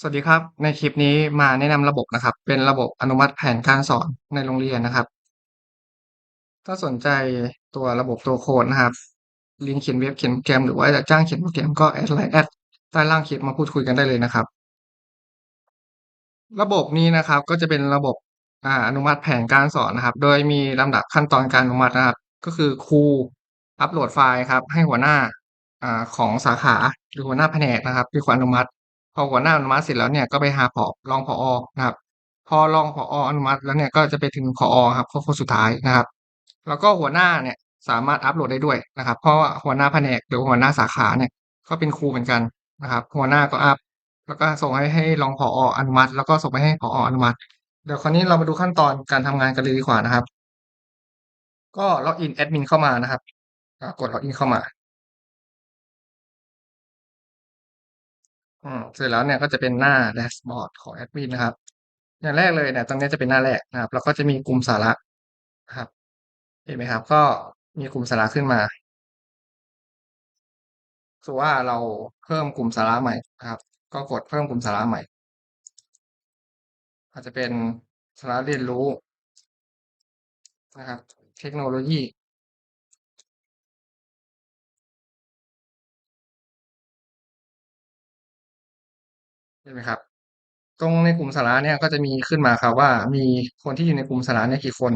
สวัสดีครับ ในคลิปนี้มาแนะนำระบบนะครับ เป็นระบบอนุมัติแผนการสอนในโรงเรียนนะครับ ถ้าสนใจตัวระบบตัวโค้ดนะครับ ลิงก์เขียนเว็บเขียนโปรแกรมหรือว่าจะจ้างเขียนโปรแกรมก็แอดไลน์แอดใต้ล่างคลิปมาพูดคุยกันได้เลยนะครับ ระบบนี้นะครับก็จะเป็นระบบออนุมัติแผนการสอนนะครับ โดยมีลำดับขั้นตอนการอนุมัตินะครับ ก็คือครูอัปโหลดไฟล์ครับ ให้หัวหน้าอของสาขาหรือหัวหน้าแผนกนะครับเป็นคนอนุมัติ อหัวหน้าอนุมัติเสร็จแล้วเนี่ยก็ไปหาผอรองผอนะครับ พอรองผออนุมัติแล้วเนี่ยก็จะไปถึงผอครับข้อคนสุดท้ายนะครับ แล้วก็หัวหน้าเนี่ยสามารถอัปโหลดได้ด้วยนะครับ เพราะว่าหัวหน้าแผนกหรือหัวหน้าสาขาเนี่ยก็เป็นครูเหมือนกันนะครับ หัวหน้าก็อัปแล้วก็ส่งให้ให้รองผออนุมัติ แล้วก็ส่งไปให้ผออนุมัติ เดี๋ยวคราวนี้เรามาดูขั้นตอนการทำงานกันเลยดีกว่านะครับ ก็ล็อกอินแอดมินเข้ามานะครับกดล็อกอินเข้ามา อืมเสร็จแล้วเนี่ยก็จะเป็นหน้าแดชบอร์ดของแอดมินนะครับ อย่างแรกเลยเนี่ยตรงนี้จะเป็นหน้าแรกนะครับ แล้วก็จะมีกลุ่มสาระนะครับเห็นไหมครับ ก็มีกลุ่มสาระขึ้นมาสมมติว่าเราเพิ่มกลุ่มสาระใหม่นะครับ ก็กดเพิ่มกลุ่มสาระใหม่ อาจจะเป็นสาระเรียนรู้นะครับ เทคโนโลยี เห็นไหมครับ ตรงในกลุ่มสาระเนี่ยก็จะมีขึ้นมาครับว่ามีคนที่อยู่ในกลุ่มสาระเนี่ยกี่คน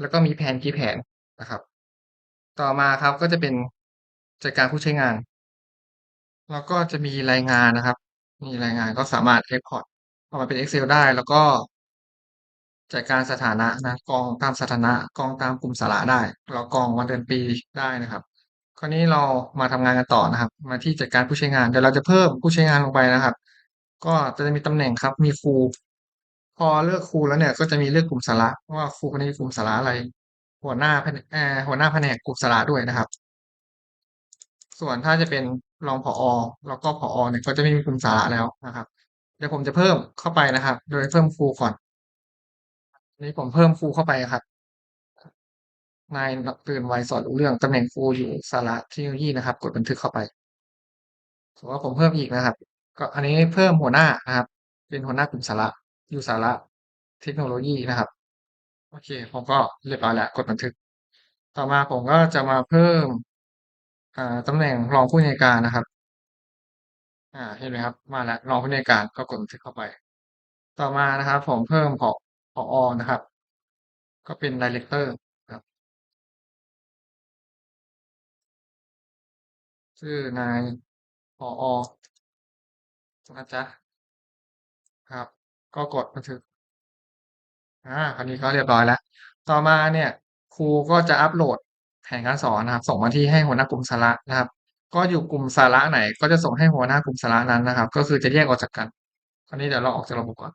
แล้วก็มีแผนกี่แผนนะครับ ต่อมาครับก็จะเป็นจัดการผู้ใช้งาน แล้วก็จะมีรายงานนะครับ มีรายงานก็สามารถ Export ออกมาเป็น Excel ได้แล้วก็จัดการสถานะนะกองตามสถานะกองตามกลุ่มสาระได้ เรากองวันเดือนปีได้นะครับ คราวนี้เรามาทำงานกันต่อนะครับ มาที่จัดการผู้ใช้งานเดี๋ยวเราจะเพิ่มผู้ใช้งานลงไปนะครับ ก็จะมีตำแหน่งครับ มีครูพอเลือกครูแล้วเนี่ย ก็จะมีเลือกกลุ่มสาระว่าครูคนนี้กลุ่มสาระอะไร หัวหน้าแผนหัวหน้าแผนกกลุ่มสาระด้วยนะครับ ส่วนถ้าจะเป็นรองผอแล้วก็ผอเนี่ยก็จะไม่มีกลุ่มสาระแล้วนะครับ เดี๋ยวผมจะเพิ่มเข้าไปนะครับ โดยเพิ่มครูก่อนนี้ผมเพิ่มครูเข้าไปครับนายตื่นไวสอนรู้เรื่องตำแหน่งครูอยู่สาระเทคโนโลยีนะครับ กดบันทึกเข้าไปสมมติว่าผมเพิ่มอีกนะครับ ก็อันนี้เพิ่มหัวหน้านะครับ เป็นหัวหน้ากลุ่มสาระอยู่สาระเทคโนโลยีนะครับ โอเค ผมก็เรียบร้อยแล้วกดบันทึก ต่อมาผมก็จะมาเพิ่มอ่าตำแหน่งรองผู้อำนการนะครับ อ่าเห็นไหมครับ มาแล้วรองผู้อำนการก็กดบันทึกเข้าไป ต่อมานะครับ ผมเพิ่มผอผอนะครับ ก็เป็น Director ครับชื่อนายผอ นะจ๊ะครับ ก็กดบันทึกอ่าคราวนี้ก็เรียบร้อยแล้ว ต่อมาเนี่ย ครูก็จะอัปโหลดแผนการสอนนะครับ ส่งมาที่ให้หัวหน้ากลุ่มสาระนะครับ ก็อยู่กลุ่มสาระไหน ก็จะส่งให้หัวหน้ากลุ่มสาระนั้นนะครับ ก็คือจะแยกออกจากกัน คราวนี้เดี๋ยวเราออกจากระบบก่อน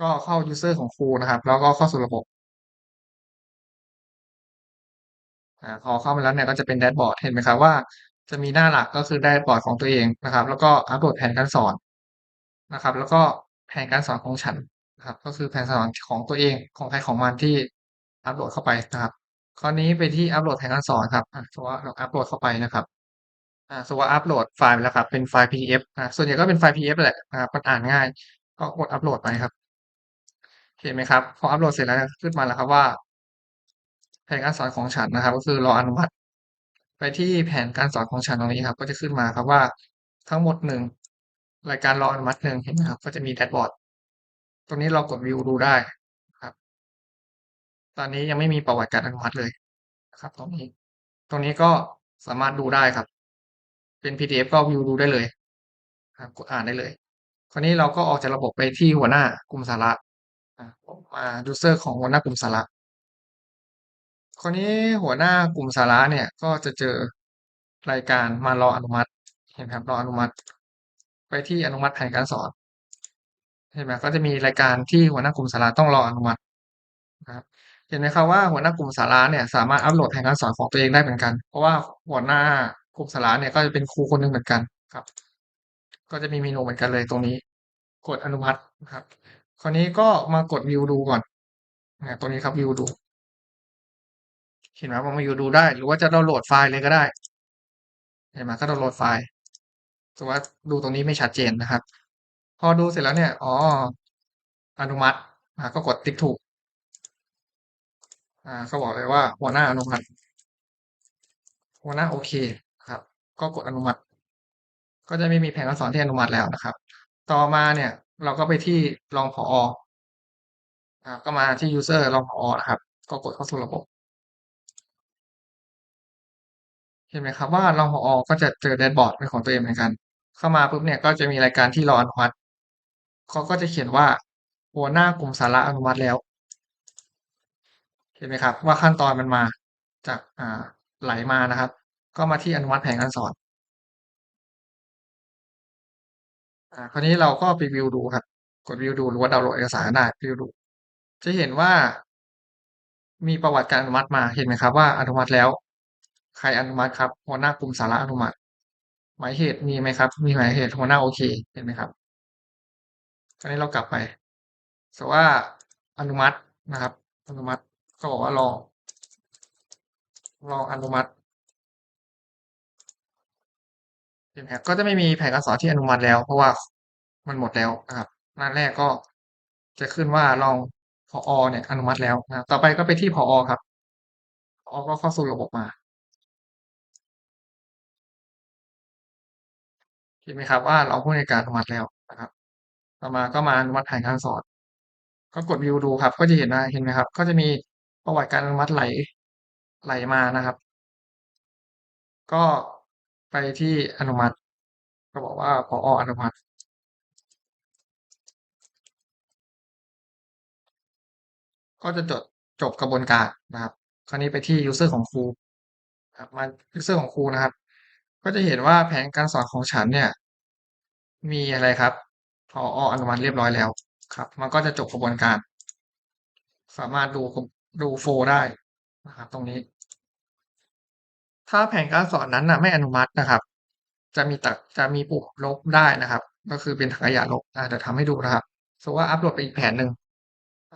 ก็เข้า user ของครูนะครับ แล้วก็เข้าสู่ระบบอ่าพอเข้ามาแล้วเนี่ยก็จะเป็นแดชบอร์ดเห็นไหมครับว่า จะมีหน้าหลักก็คือแดชบอร์ดของตัวเองนะครับ แล้วก็อัปโหลดแผนการสอนนะครับ แล้วก็แผนการสอนของฉันนะครับ ก็คือแผนสอนของตัวเองของใครของมันที่อัปโหลดเข้าไปนะครับคราวนี้ไปที่อัปโหลดแผนการสอนครับอะสมมติว่าเราอัปโหลดเข้าไปนะครับอ่าสมมติว่าอัปโหลดไฟล์แล้วครับ เป็นไฟล์ PDF อ่าส่วนใหญ่ก็เป็นไฟล์ PDF แหละนะครับมันอ่านง่าย ก็กดอัปโหลดไปครับเห็นไหมครับพออัปโหลดเสร็จแล้วขึ้นมาแล้วครับว่าแผนการสอนของฉันนะครับ ก็คือรออนุมัติ ไปที่แผนการสอนของฉันตรงนี้ครับ ก็จะขึ้นมาครับว่าทั้งหมดหนึ่งรายการรออนุมัติหนึ่งเห็นไหมครับ ก็จะมีแดชบอร์ดตรงนี้เรากดวิวดูได้ครับ ตอนนี้ยังไม่มีประวัติการอนุมัติเลยนะครับ ตรงนี้ ตรงนี้ก็สามารถดูได้ครับ เป็น PDF ก็วิวดูได้เลยครับกดอ่านได้เลย คราวนี้เราก็ออกจากระบบไปที่หัวหน้ากลุ่มสาระอ่าผมมา user ของหัวหน้ากลุ่มสาระ คราวนี้หัวหน้ากลุ่มสาระเนี่ยก็จะเจอรายการมารออนุมัติ เห็นไหมครับรออนุมัติ ไปที่อนุมัติแผนการสอนเห็นไหมก็จะมีรายการที่หัวหน้ากลุ่มสาระต้องรออนุมัตินะครับเห็นไหมครับว่าหัวหน้ากลุ่มสาระเนี่ยสามารถอัปโหลดแผนการสอนของตัวเองได้เหมือนกัน เพราะว่าหัวหน้ากลุ่มสาระเนี่ยก็จะเป็นครูคนหนึ่งเหมือนกันครับ ก็จะมีเมนูเหมือนกันเลยตรงนี้ กดอนุมัตินะครับ คราวนี้ก็มากดวิวดูก่อนนะตรงนี้ครับวิวดู เห็นไหมว่ามาวิวดูได้ หรือว่าจะดาวน์โหลดไฟล์เลยก็ได้เห็นไหมก็ดาวน์โหลดไฟล์สมมติว่าดูตรงนี้ไม่ชัดเจนนะครับ พอดูเสร็จแล้วเนี่ยอ๋ออนุมัติก็กดติ๊กถูกอ่าก็บอกเลยว่าหัวหน้าอนุมัติหัวหน้าโอเคครับ ก็กดอนุมัติ ก็จะไม่มีแผนการสอนที่อนุมัติแล้วนะครับ ต่อมาเนี่ย เราก็ไปที่รองผออ่าก็มาที่ยูสเซอร์รองผอนะครับ ก็กดเข้าสู่ระบบ เห็นไหมครับว่ารองผอก็จะเจอแดชบอร์ดเป็นของตัวเองเหมือนกัน เข้ามาปุ๊บเนี่ยก็จะมีรายการที่รออนุมัติเขาก็จะเขียนว่าหัวหน้ากลุ่มสาระอนุมัติแล้ว เห็นไหมครับ ว่าขั้นตอนมันมาจากอ่าไหลมานะครับ ก็มาที่อนุมัติแผนการสอนอ่าคราวนี้เราก็ไปวิวดูครับ กดวิวดูหรือว่าดาวน์โหลดเอกสารได้วิวดู จะเห็นว่ามีประวัติการอนุมัติมาเห็นไหมครับว่าอนุมัติแล้ว ใครอนุมัติครับ หัวหน้ากลุ่มสาระอนุมัติ หมายเหตุมีไหมครับ มีหมายเหตุหัวหน้าโอเคเห็นไหมครับคราวนี้เรากลับไปสมมุติว่าอนุมัตินะครับ อนุมัติก็บอกว่ารอรออนุมัติเห็นไหมครับก็จะไม่มีแผนการสอนที่อนุมัติแล้ว เพราะว่ามันหมดแล้วนะครับหน้าแรกก็จะขึ้นว่ารองผอเนี่ยอนุมัติแล้วนะต่อไปก็ไปที่ผอครับผอก็เข้าสู่ระบบมา เห็นไหมครับว่าเรองผู้อำนการอนุมัติแล้วนะครับ ต่อมาก็มาอนุมัติแผนการสอน ก็กดวิวดูครับ ก็จะเห็นว่าเห็นไหมครับ ก็จะมีประวัติการอนุมัติไหลไหลมานะครับ ก็ไปที่อนุมัติ ก็บอกว่าผออนุมัติก็จะจดจบกระบวนการนะครับ คราวนี้ไปที่ยูเซอร์ของครูครับมายูเซอร์ของครูนะครับ ก็จะเห็นว่าแผนการสอนของฉันเนี่ย มีอะไรครับผออนุมัติเรียบร้อยแล้วครับ มันก็จะจบกระบวนการ สามารถดูดูโฟลได้นะครับ ตรงนี้ ถ้าแผนการสอนนั้นนะไม่อนุมัตินะครับ จะมีตะจะมีปุ่มลบได้นะครับ ก็คือเป็นถังขยะลบอ่าเดี๋ยวทำให้ดูนะครับสมมติว่าอัปโหลดไปอีกแผนหนึ่ง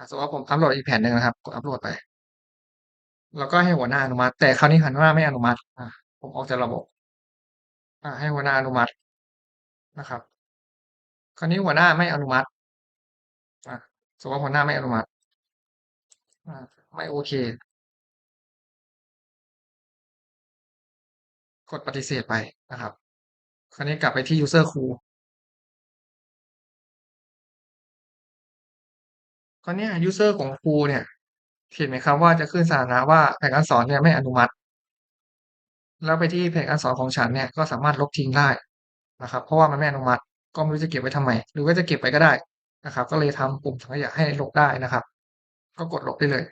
สมมติว่าผมอัปโหลดอีกแผนหนึ่งนะครับกดอัปโหลดไป แล้วก็ให้หัวหน้าอนุมัติ แต่คราวนี้หัวหน้าไม่อนุมัติผมออกจากระบบ อ่า ให้หัวหน้าอนุมัตินะครับ คราวนี้หัวหน้าไม่อนุมัติอ่าสมมติว่าหัวหน้าไม่อนุมัติอ่าไม่โอเค กดปฏิเสธไปนะครับ คราวนี้กลับไปที่ยูสเซอร์ครูคราวนี้ยยูสเซอร์ของครูเนี่ยเห็นไหมครับว่าจะขึ้นสถานะว่าแผนการสอนเนี่ยไม่อนุมัติ แล้วไปที่แผนการสอของฉันเนี่ยก็สามารถลบทิ้งได้นะครับ เพราะว่ามันไม่อนุมัติก็ไม่รู้จะเก็บไว้ทำไม หรือว่าจะเก็บไว้ก็ได้นะครับ ก็เลยทำปุ่มถังขยะให้ลบได้นะครับ ก็กดลบได้เลย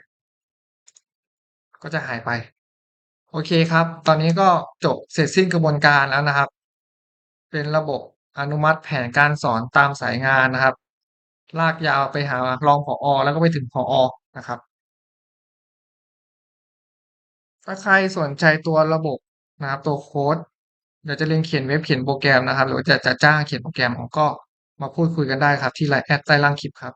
ก็จะหายไป โอเคครับ ตอนนี้ก็จบเสร็จสิ้นกระบวนการแล้วนะครับ เป็นระบบอนุมัติแผนการสอนตามสายงานนะครับ ลากยาวไปหารองผออแล้วก็ไปถึงผอนะครับถ้าใครสนใจตัวระบบ นะครับตัวโค้ดเดี๋ยวจะเรียนเขียนเว็บเขียนโปรแกรมนะครับ หรือจะจะจ้างเขียนโปรแกรมก็มาพูดคุยกันได้ครับ ที่ไลน์แอดใต้ล่างคลิปครับ